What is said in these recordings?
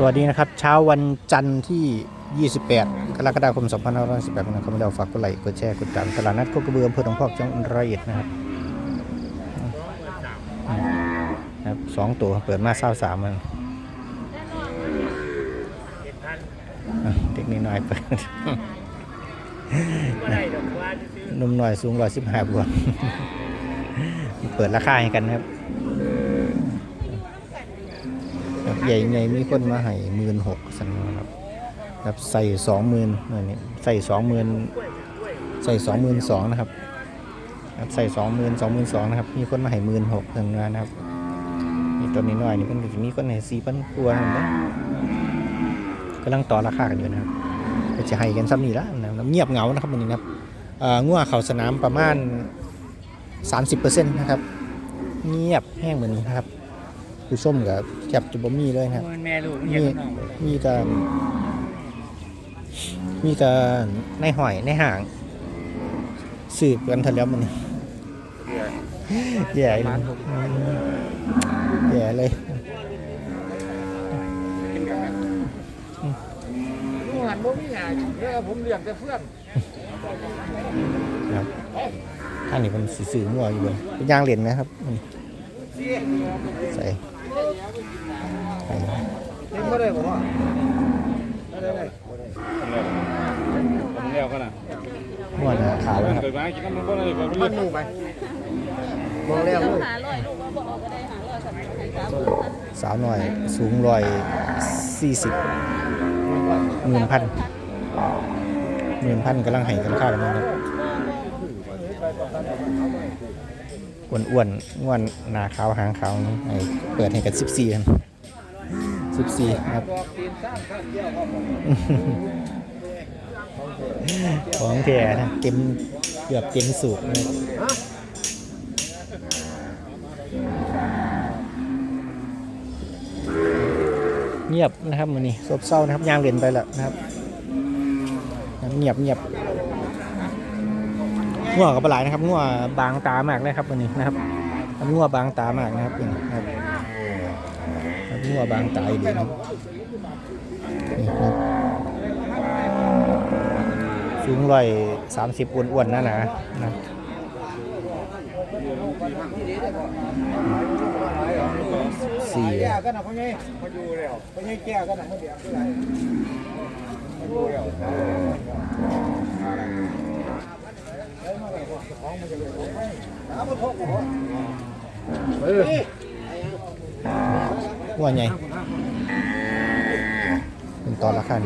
สวัสดีนะครับ เช้าวันจันทร์ที่ 28 กรกฎาคม 2518นะครับไม่ได้ฝากกดไลค์กดแชร์กดติดตามตลาดนัดโคกระเบืออำเภอหนองพอกจังหวัดร้อยเอ็ดนะครับครับสองตัวเปิดมาเศร้าสามมันเด็กนิดหน่อยเปิดหนุ่มหน่อยสูงร้อยสิบห้าบวกเปิดราคาให้กันครับ ใหญ่ใหญ่มีคนมาให้หมื่นหกสันนะครับครับใส่สองหมื่นนี่ใส่สองหมื่นใส่สองหมื่นสองนะครับครับใส่สองหมื่นสองหมื่นสองนะครับ มีคนมาให้หมื่นหกถึงงานนะครับนี่ตัวนี้หน้อยนี่มันจะมีคนให้สี่พันกว่านะกำลังต่อราคากันอยู่นะครับจะให้กันซ้ำนี่ละนะเงียบเหงานะครับวันนี้นะครับเอ่องัวเขาสนามประมาณ 30%นะครับ เงียบแห้งเหมือนนี้นะครับ ผู้ชมกับแก็บจะบ่มีเลยนะครับมันแม่ลูกมีมีแต่มีแต่ในหอยในห่าง สืบกันทันแล้วมันแย่เลยแย่เลยลูกหันบ่มีหยังเด้อผมเลี้ยงแต่เพื่อนครับอันนี้มันสีสื่อมั่วอยู่เลยเป็นยางเหรียญนะครับอืมใส่ใส่ เลี้ยงบ่ได้บ่ว่าได้ได้ผมเลี้ยวกันนะมั่วนะขาวนะครับเกิดมากินน้ำมันได้บ่มัเลืนอกหนูไปบ่แล้วหาลอยลูกว่าบอกก็ได้หาลอยสัตว์ให้สามพันสาวหน่อยสูงร้อยสี่สิบหมื่นพันหมื่นพันกำลังให้กันข้าวกันนะครับ อ้วนอ้วนๆอ้วนหนาขาวหางขาวไอ้เปิดให้กันสิบสี่กันสิบสี่ครับ ของแท้นะเต็มเกือบเต็มสูบเลยเงียบนะครับมือนี้ซบเศร้านะครับยางเรียนไปแล้วนะครับ เงียบเงียบ ง่วงกับปลาไหลนะครับง่วงบางตามากเลยครับมือนี้นะครับง่วงบางตามากนะครับนี่นะครับง่วงบางตาอีกดีนะครับนี่ครับสูงร้อยสามสิบอ้วนๆนะนะนะสี่แก้กันนะพ่อใหญ่มาอยู่แล้วพ่อใหญ่แก้กันน่ะมาเดี๋ยวคือไรมาอยู่แล้ ว่าไงเป็นตอนละขั้น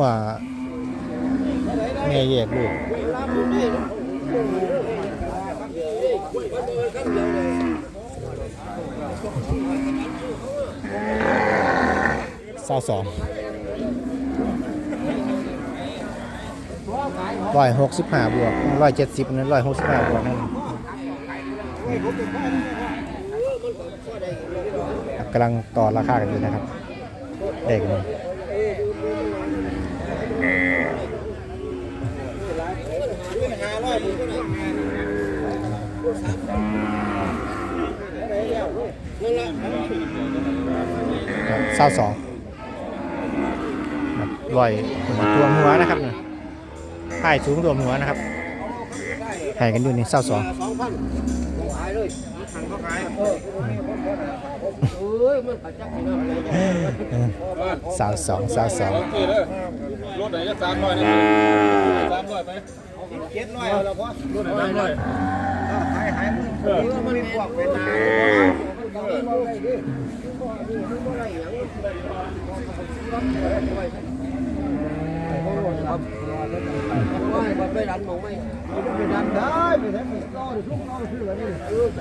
ว่าแม่แยกลูกเศร้าสอง ร้อยหกสิบห้าบวกร้อยเจ็ดสิบนั้นร้อยหกสิบห้าบวกนั่นกำลังต่อราคากันอยู่นะครับเด็กนี่เศร้าสองร้อยตัวหัวนะครับเนี่ย ถ่ายสูงรวมหัวนะครับถ่ายกันอยู่นี่เศร้าสองสองพันขายเลยหันก็ขายเออเอ้ยมันปัจจัยเนาะอะไรอย่างสาวสองสาวสองโอเคเด้อรถไหนจะสามร้อยนะสามร้อยไปเจ็ดร้อยแล้วพอรถไหนสามร้อยขายขายมือเออมันเป็นพวกเป็นนาไปดันมอง ไม่ไปดันได้ไปแทนต่อหรือทุกต่อชื่ออะไรนี่เออไป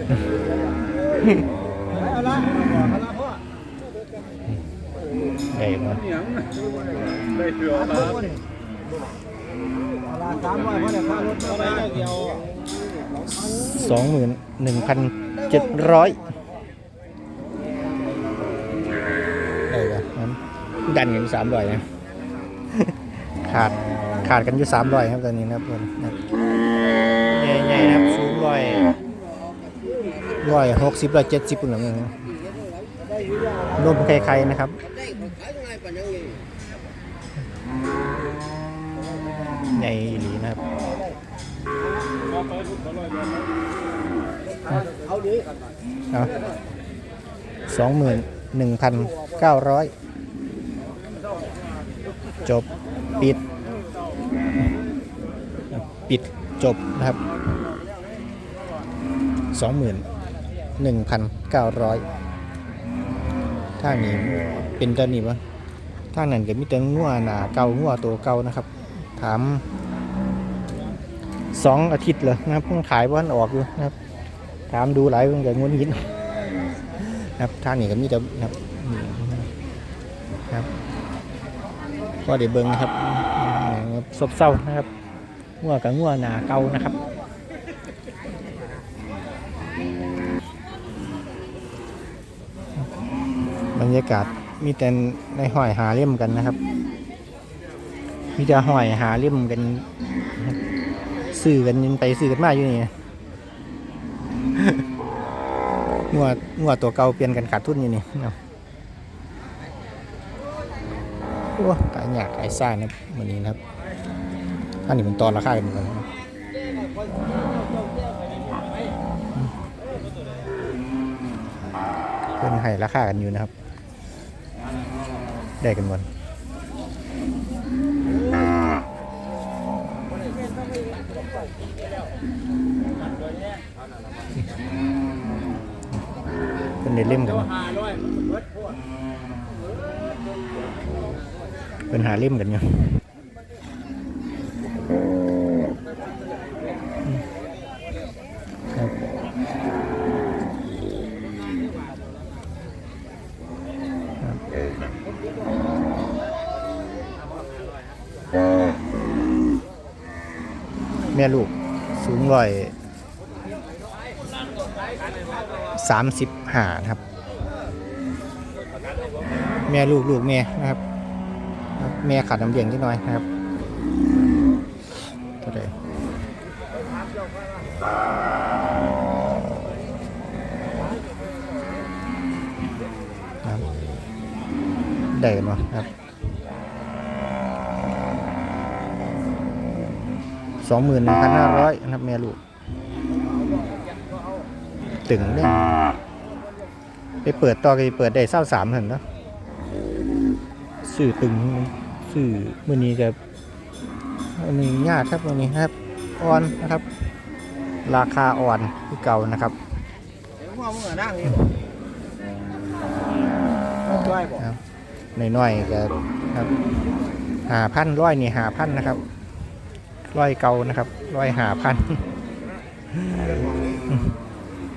เอาละเอาละพ่อใหญ่มากเหนียงได้เถื่อเอามาละเอาละสามร้อยพ่อเดี๋ยวค่ารถเอาไปเดียวสองหมื่นหนึ่งพันเจ็ดร้อยได้ปะนั้นดันกันสามร้อยนะ ขาดขาดกันอยู่สามร้อยครับตอนนี้นะครับผมนะครับใหญ่ๆนะครับสูงร้อยร้อยหกสิบร้อยเจ็ดสิบปุ่นหลังนึงนมไข่ๆนะครับได้เขาขายตรงไหนปะยังไงใหญ่อีหลีนะครับเอาดีกันเอาสองหมื่นหนึ่งพันเก้าร้อยจบ ปิด ปิดจบนะครับสองหมื่นหนึ่งพันเก้าร้อยถ้านี้เป็นตัวนี้ปะถ้านั้นก็มีแต่งัวหนาเก่างัวตัวเก่านะครับ ถามสองอาทิตย์เลยนะครับเพิ่งขายวันออกอยู่นะครับ ถามดูหลายเพิ่งก็งุนงินนะครับทางนี้ก็มีแต่นะครับนะครับก็เดี๋ยวเบิ้งนะครับซบเศร้านะครับ งัวกับงัวหนาเก่านะครับบรรยากาศมีแต่ในห้อยหาเล่มกันนะครับ มีแต่ห้อยหาเล่มกันซื้อกันยังไปซื้อกันมากอยู่นี่งัวงัวตัวเก่าเปลี่ยนกันขาดทุนอยู่นี่เนาะโอ้ขายยากขายซ่านะวันนี้นะครับ ท่านนี้มันตอนราคากันเหมือกันเพิ่นให้ราคากันอยู่นะครับ ได้กันหมดเพิ่นเล่มกันเพิ่นหาเล่มกันอยู่ แม่ลูกสูงร้อยสามสิบห้านะครับ แม่ลูกลูกแม่นะครับ แม่ขาดน้ำเลี้ยงนิดหน่อยนะครับเท่าไได้กันเนาะครับสองหมื่นหนึ่งพันห้าร้อยนะครับแม่ลูก ตึงเนี่ยไปเปิดต่อไปเปิดได้เศร้าสามเห็นเนาะสื่อตึงสื่อมือนี้กับอันนี้ยากครับมือนี้ครับอ่อนนะครับ ราคาอ่อนคือเก่านะครับเดี๋ยวว่ามึงอะนั่งนี่ช่วยบอกครับ น้อยๆก็ครับหาพันร้อยนี่หาพันนะครับร้อยเก่านะครับร้อยหาพัน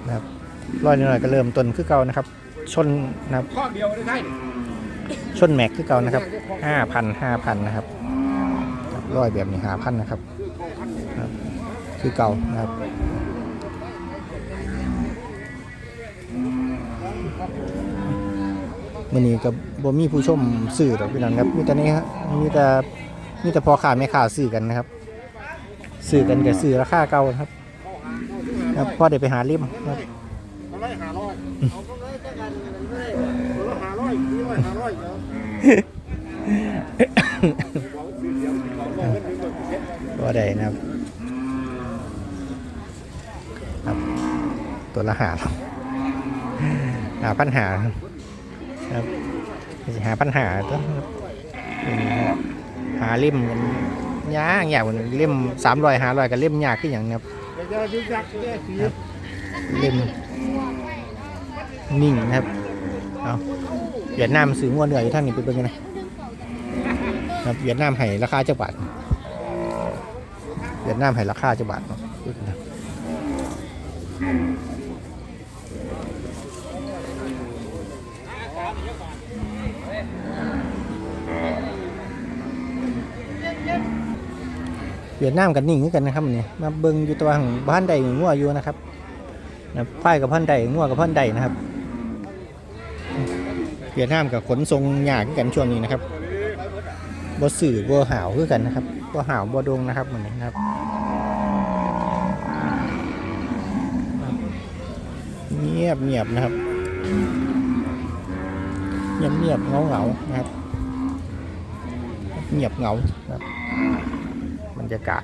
นะครับร้อยน้อยๆก็เริ่มต้นคือเก่านะครับ ชนนะครับข้อเดียวได้ใช่ชนแม็กคือเก่านะครับห้าพันห้าพันนะครับร้อยแบบนี้หาพันนะครับครับคือเก่านะครับ มันนี้กับบ่มีผู้ชมสื่อหรอกพี่น้องครับมีแต่นี้ครับมีแต่มีแต่พอขาแม่ขาสื่อกันนะครับ สื่อกันกับสื่อราคาเก่าครับครับพอได้ไปหาริมครับเอาร้อยหาร้อยเอาก็เลยจะกันเลยเอาร้อยหาร้อยสี่ร้อได้นะครับครับ ตัวละหาหาปัญหาครับ จะหาปัญหาตัวครับนี่ครับหาเล่มกันยากยากกว่าเล่มสามรอยหารอยกับเล่มยากขึ้นอย่างครับเล่มนิ่งครับเอาเวียดนามซื้องัวเหนื่อยอยู่ท่านนี้ไปเบิ่งกันนะครับเวียดนามให้ราคาเจ้าบาทเวียดนามให้ราคาเจ้าบาทเนาะ เวียดนามกันนิ่งกันนะครับอันนี่มาเบิ่งอยู่ตัวของบ้านใดงัวอยู่นะครับนะไผ่กับพันใดงัวกับพันใดนะครับเวียดนามกับขนทรงหยากกันช่วงนี้นะครับบ่สื่อบ่หาวคือกันนะครับบ่หาวบ่ดงนะครับเหมือนนี้นะครับเงียบเงียบนะครับเงียบเงียบเงาเงานะครับ เงียบเงานะครับ รยากาศ